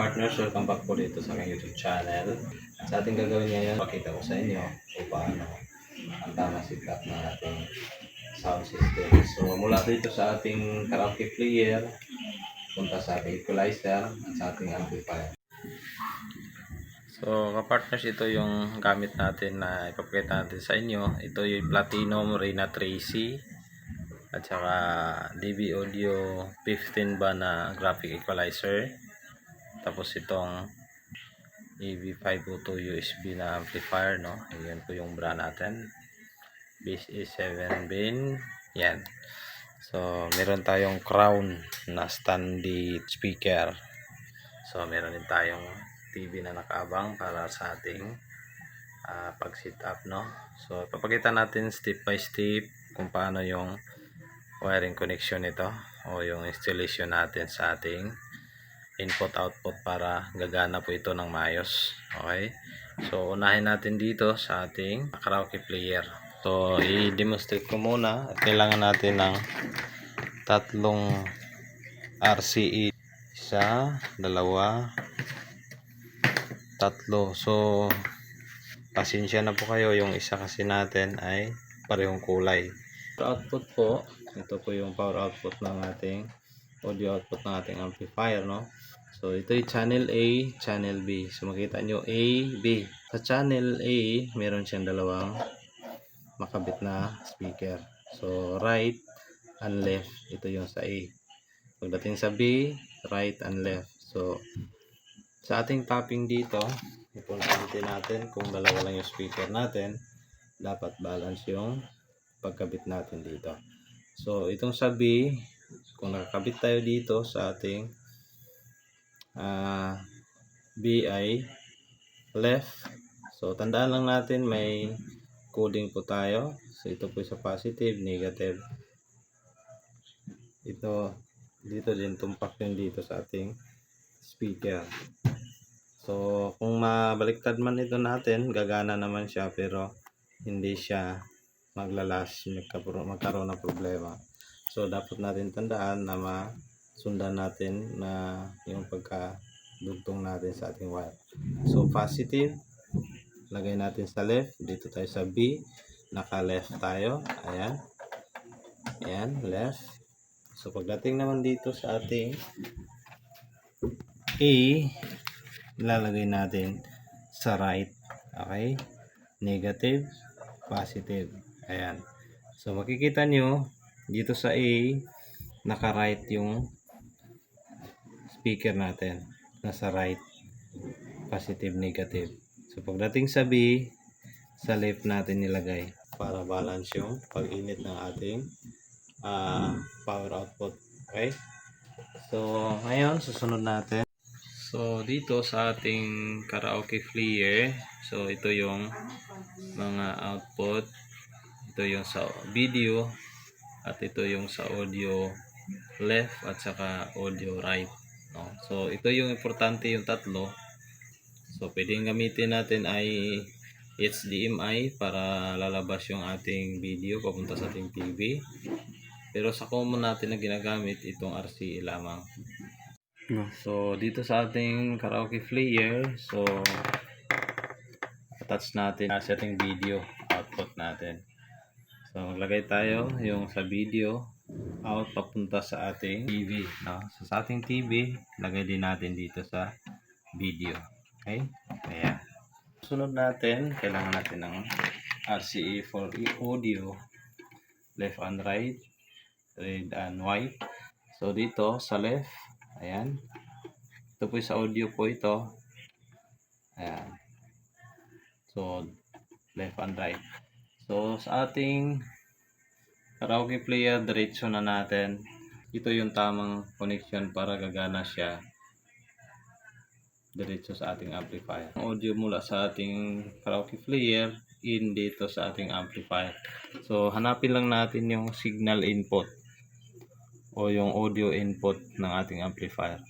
partners, welcome back po dito sa aking YouTube channel. At sa ating gagawin ngayon, pakita ko sa inyo kung paano ang tamang setup ng ating sound system. So mula dito sa ating karaoke player, punta sa ating equalizer at sa ating amplifier. So kapartners, ito yung gamit natin na ipapakita natin sa inyo. Ito yung Platinum Reina Tracy at saka DB Audio 15 ba na graphic equalizer tapos itong EV502 USB na amplifier no? Ayan po yung bra natin. Base is 7 bin. Yan. So meron tayong crown na standy speaker. So meron din tayong TV na nakaabang para sa ating ah, pag sit up no? So papakita natin step by step kung paano yung wiring connection nito o yung installation natin sa ating input output para gagana po ito ng maayos. Okay? So unahin natin dito sa ating karaoke player. So i-demonstrate ko muna. At kailangan natin ng tatlong RCE isa, dalawa tatlo. So pasensya na po kayo. Yung isa kasi natin ay parehong kulay. Output po. Ito po yung power output ng ating audio output ng ating amplifier no so ito yung channel A channel B. So makita nyo A B. Sa channel A meron siyang dalawang makabit na speaker. So right and left. Ito yung sa A. Pagdating sa B right and left. So sa ating tapping dito importante natin kung dalawa lang yung speaker natin. Dapat balance yung pagkabit natin dito. So, itong sa B, kung nakakabit tayo dito sa ating ah, B ay left. So, tandaan lang natin may coding po tayo. So, ito po sa positive, negative. Ito, dito din tumpak yun dito sa ating speaker. So, kung mabaliktad man ito natin, gagana naman siya pero hindi siya maglalas magkaroon, ng problema. So, dapat natin tandaan na masundan natin na yung pagkadugtong natin sa ating wire. So, positive, lagay natin sa left. Dito tayo sa B, naka-left tayo. Ayan. Ayan, left. So, pagdating naman dito sa ating A, ilalagay natin sa right. Okay? Negative, positive. Ayan. So, makikita nyo, dito sa A, naka-right yung speaker natin. Nasa right. Positive, negative. So, pagdating sa B, sa left natin nilagay para balance yung pag-init ng ating ah, power output. Okay? So, ngayon, susunod natin. So, dito sa ating karaoke flyer, so ito yung mga output ito yung sa video at ito yung sa audio left at saka audio right? So ito yung importante yung tatlo. So pwedeng gamitin natin ay HDMI para lalabas yung ating video papunta sa ating TV pero sa common natin na ginagamit itong RCA lamang. So dito sa ating karaoke player so attach natin sa ating video output natin. So, maglagay tayo yung sa video out papunta sa ating TV. No? So, sa ating TV, lagay din natin dito sa video. Okay? Ayan. Sunod natin, kailangan natin ng RCA for audio left and right red and white so dito sa left ayan ito po sa audio po ito ayan so left and right So, sa ating karaoke player, diretso na natin. Ito yung tamang connection para gagana siya diretso sa ating amplifier. Ang audio mula sa ating karaoke player in dito sa ating amplifier. So, hanapin lang natin yung signal input o yung audio input ng ating amplifier.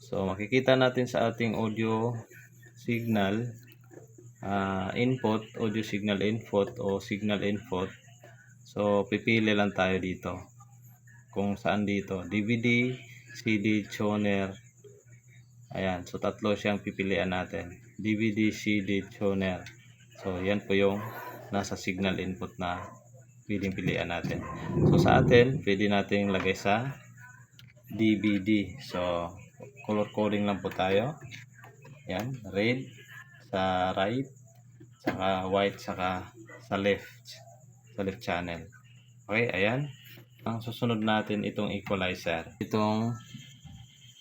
So, makikita natin sa ating audio signal uh, input, audio signal input o signal input. So, pipili lang tayo dito. Kung saan dito. DVD, CD, tuner, Ayan, so tatlo siyang pipilian natin. DVD, CD, tuner. So, yan po yung nasa signal input na pwedeng pilian natin. So, sa atin, pwede natin lagay sa DVD. So, color coding lang po tayo. Yan, red sa right, saka white saka sa left, sa left channel. Okay, ayan. Ang susunod natin itong equalizer. Itong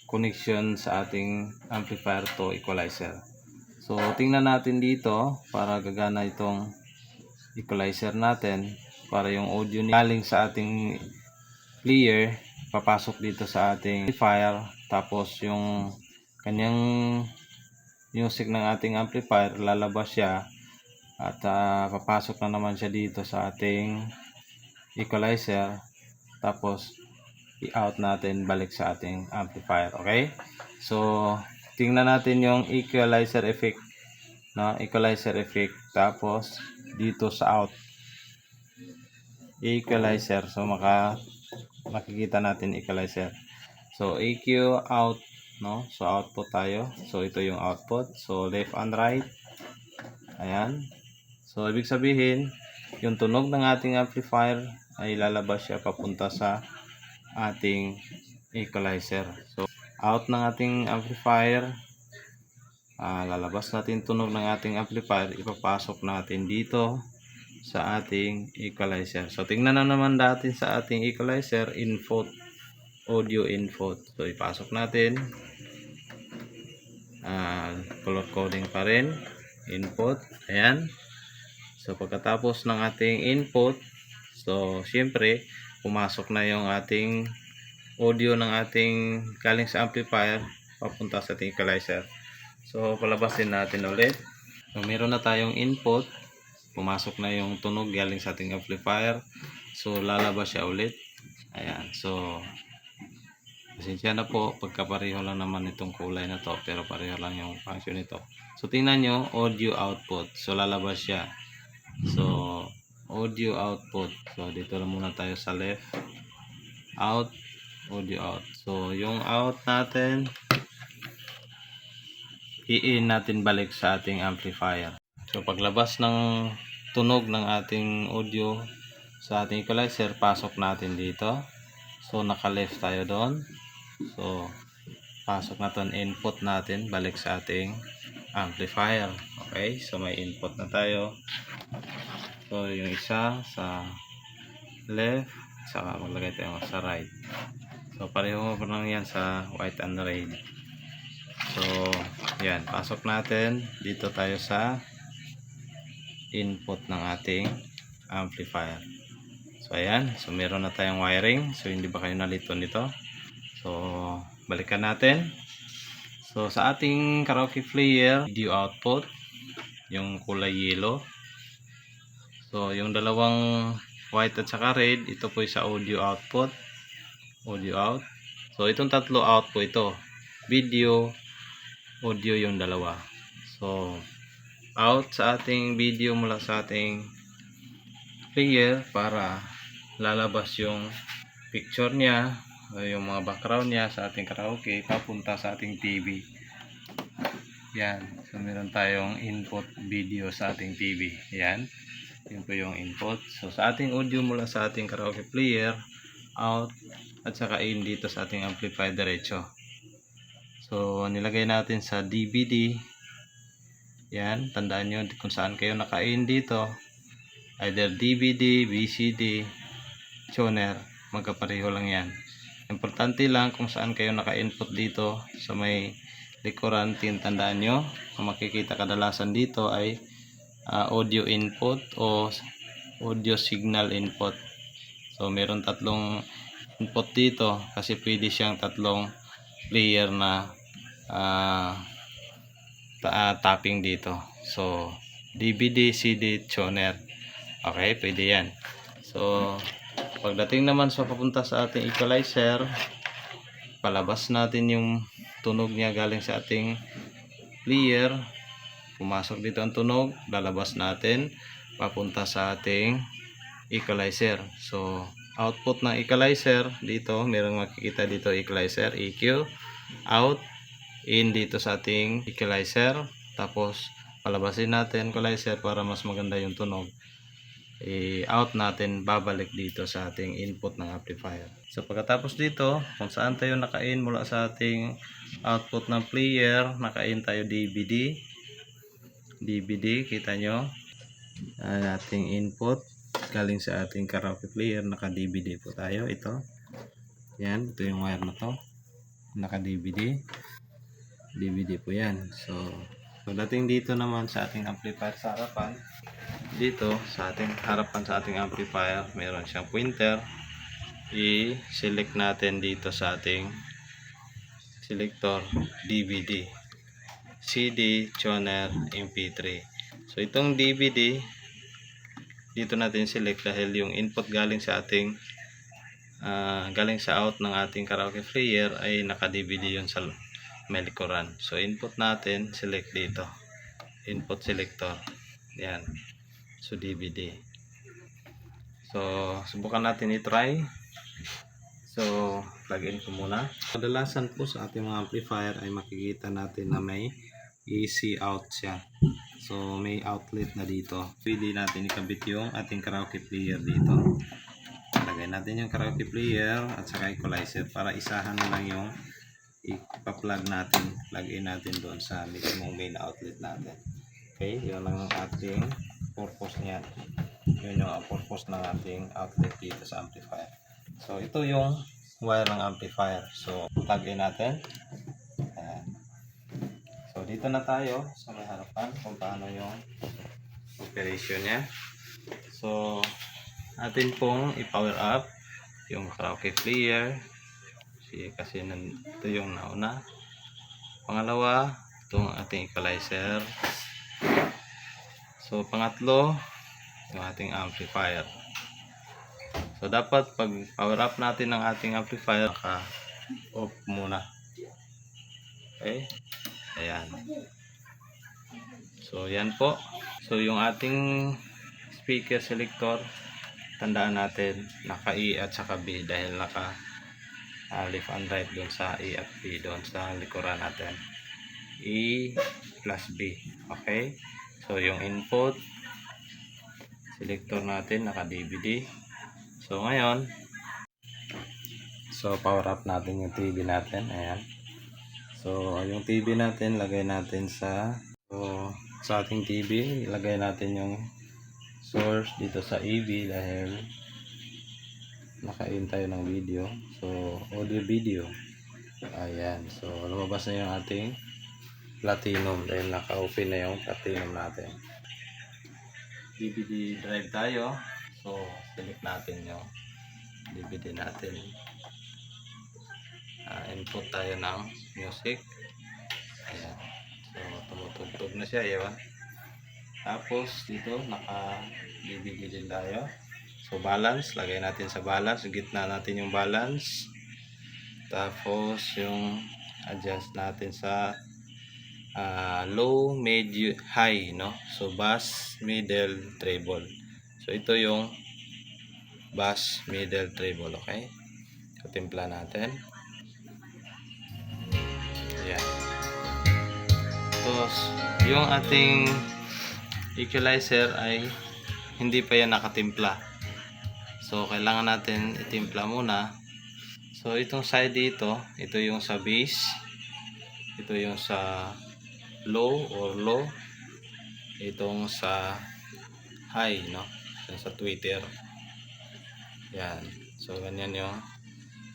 connection sa ating amplifier to equalizer. So, tingnan natin dito para gagana itong equalizer natin para yung audio ni galing sa ating player papasok dito sa ating amplifier tapos yung kanyang music ng ating amplifier lalabas siya at ah, papasok na naman siya dito sa ating equalizer. Tapos i-out natin balik sa ating amplifier okay? So tingnan natin yung equalizer effect no? Equalizer effect. Tapos dito sa out. Equalizer. So maka makikita natin equalizer. So EQ out no? So output tayo. So ito yung output. So left and right. Ayan so ibig sabihin yung tunog ng ating amplifier ay lalabas siya papunta sa ating equalizer. So out ng ating amplifier ah, lalabas natin tunog ng ating amplifier ipapasok natin dito sa ating equalizer. So tingnan na naman natin sa ating equalizer input audio input. So ipasok natin. Ah, color coding pa rin. Input ayan so pagkatapos ng ating input so syempre pumasok na yung ating audio ng ating galing sa amplifier papunta sa ating equalizer. So palabasin natin ulit. So meron na tayong input. Pumasok na yung tunog galing sa ating amplifier. So lalabas siya ulit. Ayan so pasensya na po. Pagkapareho lang naman itong kulay na to pero pareho lang yung function nito. So tingnan nyo audio output. So lalabas siya so audio output. So dito lang muna tayo sa left. Out audio out. So yung out natin i-in natin balik sa ating amplifier. So paglabas ng tunog ng ating audio sa ating equalizer pasok natin dito. So naka left tayo doon. So pasok na ton input natin balik sa ating amplifier. Okay so may input na tayo. So yung isa sa left saka maglagay tayo sa right. So pareho pa lang yan sa white and red. So yan pasok natin dito tayo sa input ng ating amplifier. So ayan so meron na tayong wiring. So hindi ba kayo nalito nito? So balikan natin so sa ating karaoke player video output yung kulay yellow. So yung dalawang white at saka red ito po sa audio output. Audio out. So itong tatlo out po ito. Video audio yung dalawa. So out sa ating video mula sa ating player para lalabas yung picture niya yung mga background niya sa ating karaoke papunta sa ating TV yan. So meron tayong input video sa ating TV yan. Yun po yung input. So sa ating audio mula sa ating karaoke player out. At saka in dito sa ating amplifier diretso. So nilagay natin sa DVD yan. Tandaan nyo kung saan kayo naka-in dito. Either DVD, VCD tuner. Magkapareho lang yan importante lang kung saan kayo naka-input dito sa may likuran tandaan nyo. Kung makikita kadalasan dito ay ah, audio input o audio signal input. So meron tatlong input dito kasi pwede siyang tatlong player na ah, ta- ah, tapping dito. So DVD, CD, tuner okay pwede yan. So pagdating naman sa papunta sa ating equalizer palabas natin yung tunog niya galing sa ating player pumasok dito ang tunog lalabas natin papunta sa ating equalizer so output ng equalizer dito merong makikita dito equalizer EQ out in dito sa ating equalizer. Tapos, palabasin natin equalizer para mas maganda yung tunog. I-out natin, babalik dito sa ating input ng amplifier. So, pagkatapos dito, kung saan tayo naka-in mula sa ating output ng player, naka-in tayo DVD. DVD, kita nyo. Ang ating input galing sa ating karaoke player, naka-DVD po tayo. Ito. Yan, ito yung wire na to. Naka-DVD. DVD po yan. So, pagdating dito naman sa ating amplifier sa harapan, dito sa ating harapan sa ating amplifier, meron siyang pointer. I-select natin dito sa ating selector DVD. CD, tuner, MP3. So, itong DVD, dito natin select dahil yung input galing sa ating ah, galing sa out ng ating karaoke player ay naka-DVD yun sa may. So, input natin, select dito. Input selector. Yan. So, DVD. So, subukan natin i-try. So, plug in ko muna. Kadalasan po sa ating mga amplifier ay makikita natin na may AC out siya. So, may outlet na dito. Pwede natin ikabit yung ating karaoke player dito. Lagay natin yung karaoke player at saka equalizer para isahan na lang yung ipa-plug natin. Plug in natin doon sa mismong main outlet natin. Okay, yun ang ating purpose niyan. Yun yung purpose ng ating outlet dito sa amplifier. So, ito yung wire ng amplifier. So, plug in natin. Ayan. So, dito na tayo sa may harapan kung paano yung operation niya. So, atin pong i-power up yung karaoke player. Kasi, kasi nandito yung nauna. Pangalawa, itong ating equalizer. So, pangatlo, yung ating amplifier. So, dapat pag power up natin ng ating amplifier, naka-off muna. Okay? Ayan. So, yan po. So, yung ating speaker selector, tandaan natin, naka E at saka B dahil naka ah, left and right doon sa E at B doon sa likuran natin. E plus B. Okay? So, yung input, selector natin, naka-DVD. So, ngayon, so, power up natin yung TV natin. Ayan. So, yung TV natin, lagay natin sa so, sa ating TV, ilagay natin yung source dito sa EV dahil naka-in tayo ng video. So, audio video. Ayan. So, lumabas na yung ating platinum dahil naka-open na yung platinum natin. DVD drive tayo. So, select natin yung DVD natin. Ah, input tayo ng music. Ayan. So, tumutugtog na siya. Ayan. Tapos, dito, naka-DVD din tayo. So, balance. Lagay natin sa balance. Gitna natin yung balance. Tapos, yung adjust natin sa ah, low, medium, high, no? So, bass, middle, treble. So, ito yung bass, middle, treble, okay? So, timpla natin. Ayan. Tapos, yung ating equalizer ay hindi pa yan nakatimpla. So, kailangan natin itimpla muna. So, itong side dito, ito yung sa bass. Ito yung sa low or low. Itong sa high, no? Sa Twitter. Yan. So, ganyan yung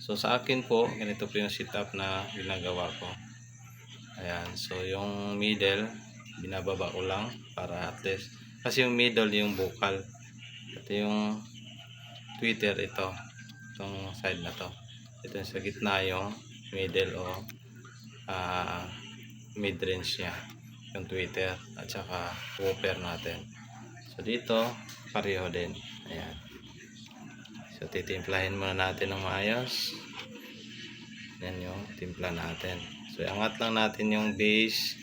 So, sa akin po, ganito po yung setup na ginagawa ko. Ayan. So, yung middle, binababa ko lang para at least. Kasi yung middle, yung vocal. Ito yung Twitter, ito. Itong side na to. Ito yung sa gitna yung middle o ah mid-range niya. Yung Twitter at saka woofer natin. So, dito, pareho din. Ayan. So, titimplahin muna natin ng maayos. Yan yung timpla natin. So, angat lang natin yung base,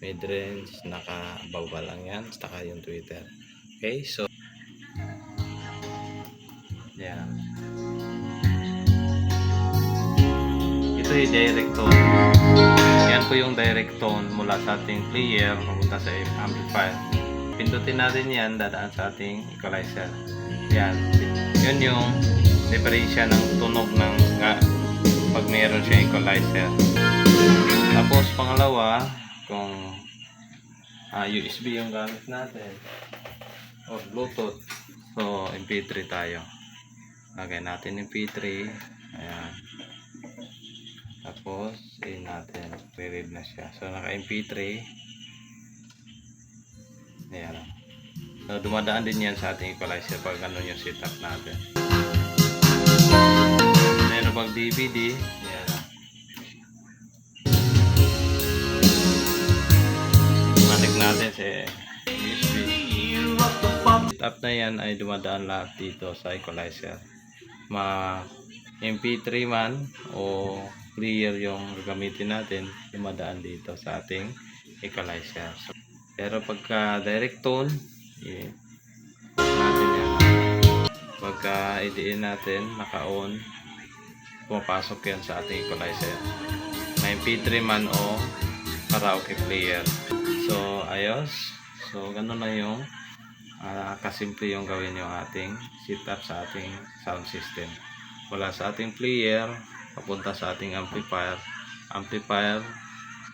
mid-range, nakababa lang yan, saka yung Twitter. Okay, so, yan. Ito yung direct tone. po yung direct tone mula sa ating player papunta sa amplifier. Pindutin natin yan, dadaan sa ating equalizer. Yan. Yun yung diferensya ng tunog ng nga, pag meron siya equalizer. Tapos pangalawa, kung ah, USB yung gamit natin or Bluetooth, so MP3 tayo. Lagay natin yung MP3. Ayan. Tapos, in natin. Re-read na siya. So, naka MP3. Ayan. So, dumadaan din yan sa ating equalizer pag ganun yung setup natin. Meron pag DVD. Ayan. Matik natin sa USB. Setup na yan ay dumadaan lahat dito sa equalizer. Ma MP3 man o clear yung gagamitin natin, dumadaan dito sa ating equalizer. So, pero pagka direct tone, i natin yan. Pagka idiin natin, naka-on, pumapasok yan sa ating equalizer. May MP3 man o karaoke player. So, ayos. So, ganun na yung ah, kasimple yung gawin yung ating setup sa ating sound system. Wala sa ating player, papunta sa ating amplifier. Amplifier,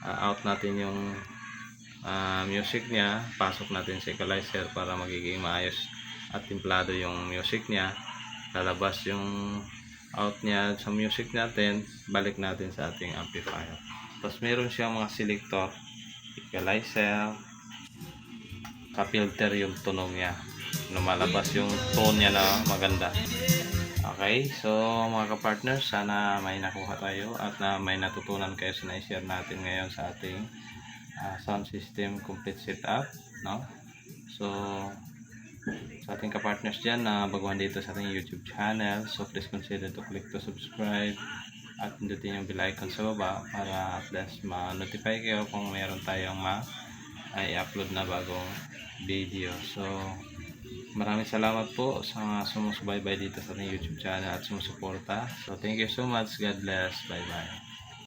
ah, out natin yung ah, music niya, pasok natin sa equalizer para magiging maayos at timplado yung music niya. Lalabas yung out niya sa music natin, balik natin sa ating amplifier. Tapos meron siyang mga selector, equalizer, ka-filter yung tunog niya. Lumalabas yung tone niya na maganda. Okay, so mga ka-partners, sana may nakuha tayo at na may natutunan kayo sa na-share natin ngayon sa ating ah, sound system complete setup, no? So, sa ating ka-partners dyan na baguhan dito sa ating YouTube channel, so please consider to click to subscribe at pindutin yung bell icon sa baba para at least ma-notify kayo kung meron tayong ma i-upload na bagong video. So, maraming salamat po sa mga sumusubaybay dito sa ating YouTube channel at sumusuporta. So, thank you so much. God bless. Bye-bye.